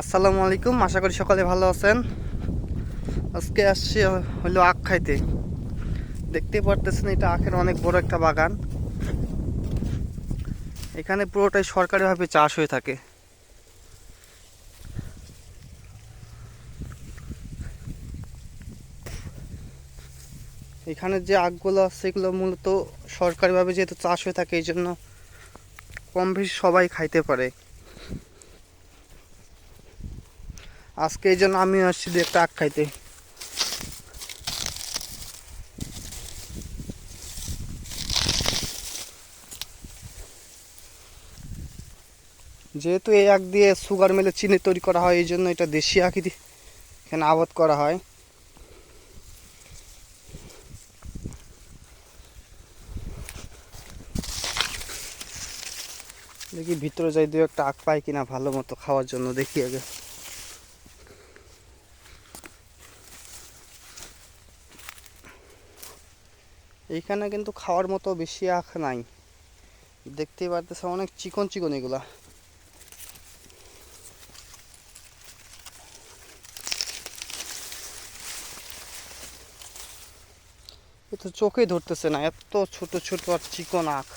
আসসালামু আলাইকুম, আশা করি সকলে ভালো আছেন। আজকে আসছি হলো আখ খাইতে। দেখতে পারতেছেন এটা আখের অনেক বড় একটা বাগান। এখানে পুরোটাই সরকারিভাবে চাষ হয়ে থাকে। এখানে যে আখগুলো আছে সেগুলো মূলত সরকারিভাবে যেহেতু চাষ হয়ে থাকে, এই জন্য কম বেশি সবাই খাইতে পারে। আজকে এই জন্য আমি আসছি দু একটা আখ খাইতে। যেহেতু এই আখ দিয়ে সুগার মিলে চিনি তৈরি করা হয়, এই জন্য এটা দেশি দিয়ে এখানে আবাদ করা হয়। দেখি ভিতরে যাই, দু একটা আখ পাই কিনা ভালো মতো খাওয়ার জন্য দেখি আগে। এইখানে কিন্তু খাওয়ার মতো বেশি আখ নাই। দেখতেই পারতেছে অনেক চিকন চিকন এগুলা। এ তো চোখে ধরতেছে না, এত ছোট ছোট আর চিকন আখ।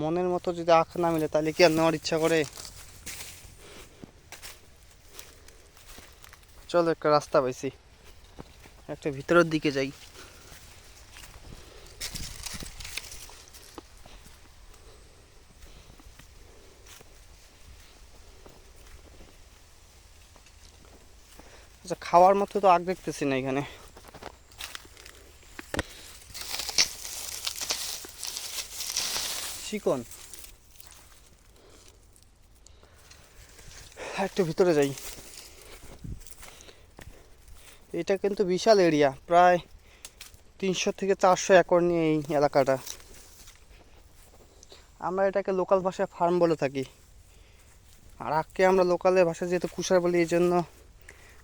মনের মতো যদি আখ না মিলে, তাহলে কি আর নেওয়ার ইচ্ছা করে? চলো একটা রাস্তা পাইছি। একটা ভিতরের দিকে যাই। আচ্ছা খাওয়ার মতো তো আগ দেখতেছি না এখানে। চিকন। একটু ভিতরে যাই। এটা কিন্তু বিশাল এরিয়া প্রায় তিনশো থেকে চারশো একর নিয়ে এই এলাকাটা। আমরা এটাকে লোকাল ভাষায় ফার্ম বলে থাকি। আর আখকে আমরা লোকালের ভাষায় যেহেতু কুষার বলি, এই জন্য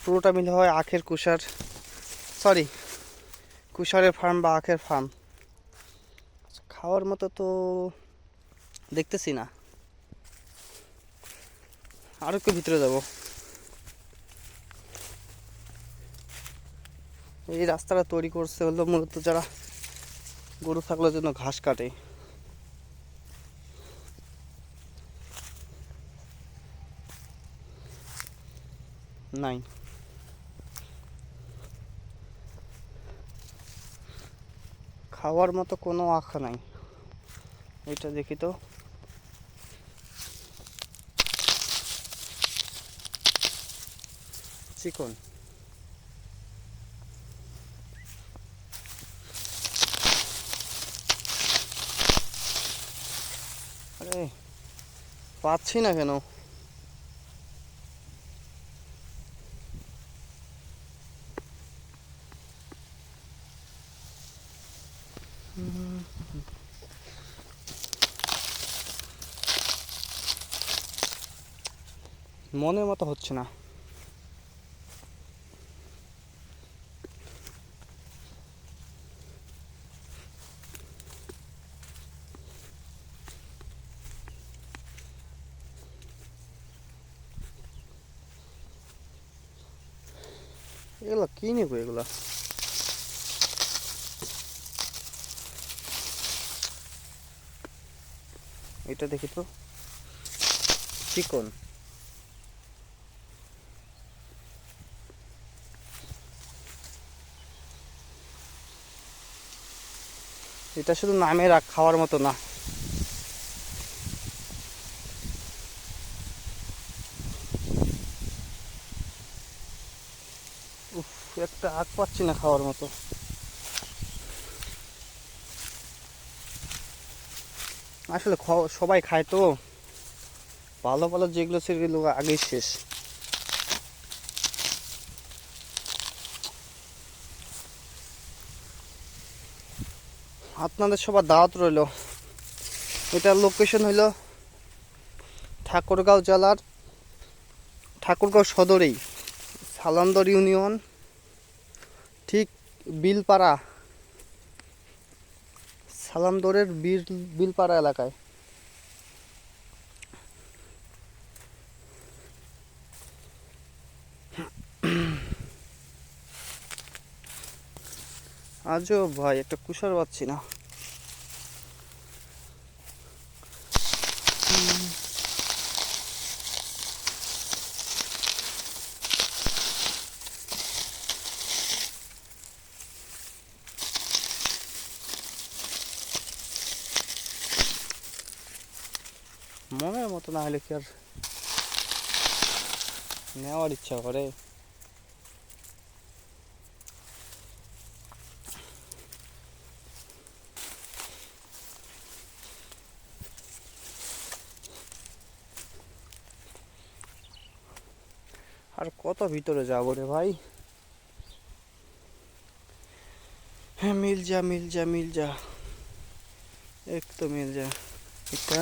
পুরোটা মিলে হয় আখের কুষার। সরি কুষারের ফার্ম বা আখের ফার্ম খাওয়ার মতো তো দেখতেছি না। আরও একটু ভিতরে যাব। এই রাস্তাটা তৈরি করছে হলো মূলত যারা গরু ছাগলের জন্য ঘাস কাটে। নাই খাওয়ার মতো কোনো আখা নাই। এটা দেখি তো। চিকন আরে পাচ্ছি না কেন? মনের মতো হচ্ছে না। এগুলো কি নেব এগুলা? এটা দেখি তো। চিকন। এটা শুধু নামে রাখ খাওয়ার মতো না। একটা আগ পাচ্ছি না খাওয়ার মতো। আসলে সবাই খায় তো। ভালো ভালো যেগুলো সেগুলো আগেই শেষ। আপনাদের সবার দাওয়াত রইল। এটার লোকেশন হইল ঠাকুরগাঁও জেলার ঠাকুরগাঁও সদরেই, সালান্দর ইউনিয়ন। বিলপাড়া সালামদোরের বিল বিলপাড়া এলাকায়। আজও ভাই একটা কুষার পাচ্ছি না মনের মতো না হলে কি আর নেওয়ার ইচ্ছা করে। আর কত ভিতরে যাব রে ভাই? হ্যাঁ মিল যা মিল যা মিল যা। এক তো মিল যা এটা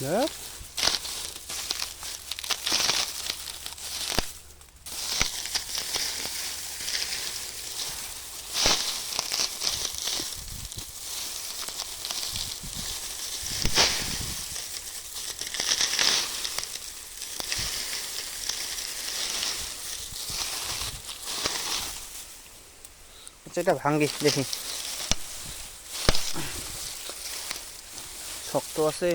দেখ আচ্ছা এটা ভাঙ্গি দেখি শক্ত আছে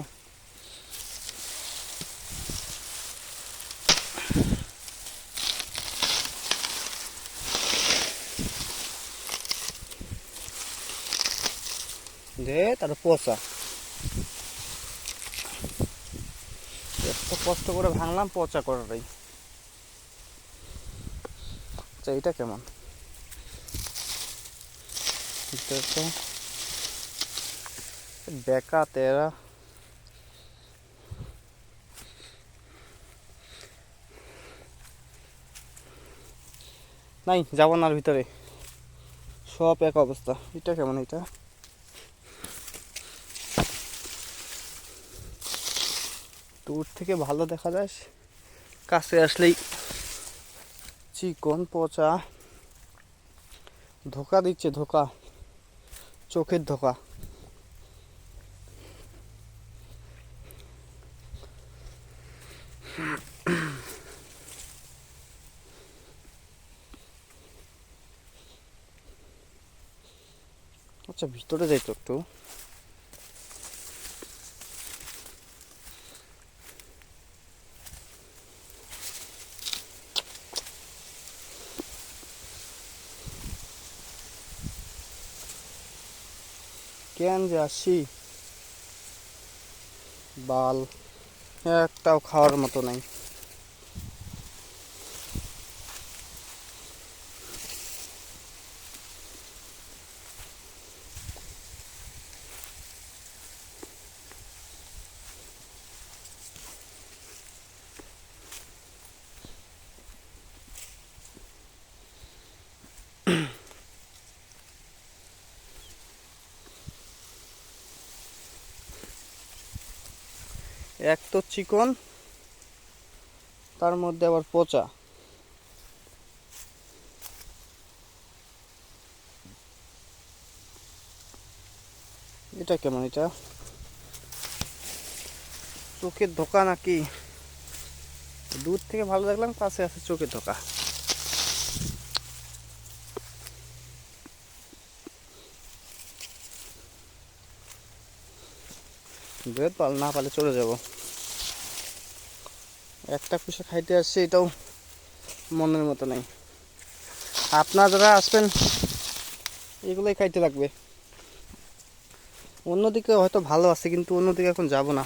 দে তার পচা। এত কষ্ট করে ভাঙলাম, পচা করাটাই। আচ্ছা এটা কেমন? বেকা তেরা। নাই, যাব না ভিতরে। সব এক অবস্থা। এটা কেমন এটা দূর থেকে ভালো দেখা যায়। কাছে আসলেই চিকন পচা। ধোকা দিচ্ছে, ধোকা। চোখের ধোকা। আচ্ছা ভিতরে যাই তো একটু। কেন যে আসি বাল একটাও খাওয়ার মতো নাই। এক তো চিকন, তার মধ্যে আবার পচা। এটা কেমন এটা? চোখের ধোকা নাকি? দূর থেকে ভালো দেখলাম কাছে আছে চোখের ধোকা। বের পাল না পালে চলে যাব। একটা পিসা খাইতে আসছে, এটাও মনের মতো নাই। আপনার যারা আসবেন, এগুলোই খাইতে লাগবে। অন্যদিকে হয়তো ভালো আছে, কিন্তু অন্যদিকে এখন যাব না।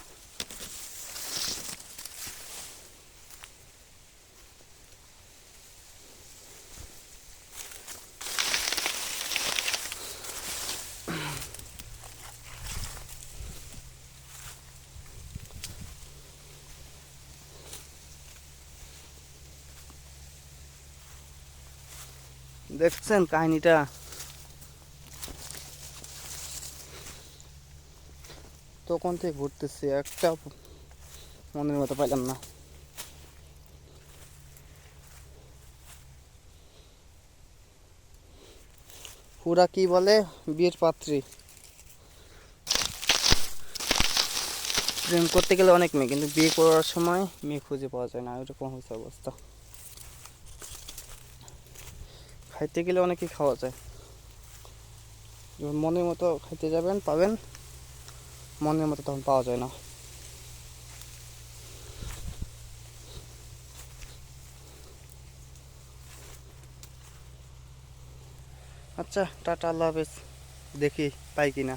দেখছেন কাহিনীটা? তখন থেকে ঘুরতেছি, একটা মনের মতো পাইলাম না। ওরা কি বলে? বিয়ের পাত্রী। প্রেম করতে গেলে অনেক মেয়ে, কিন্তু বিয়ে করার সময় মেয়ে খুঁজে পাওয়া যায় না, এরকম হচ্ছে অবস্থা। খাইতে গেলে অনেকেই খাওয়া যায়। মনের মতো খাইতে যাবেন, পাবেন। মনের মতো তখন পাওয়া যায় না। আচ্ছা টাটা, আল্লাহ হাফেজ। দেখি পাই কিনা।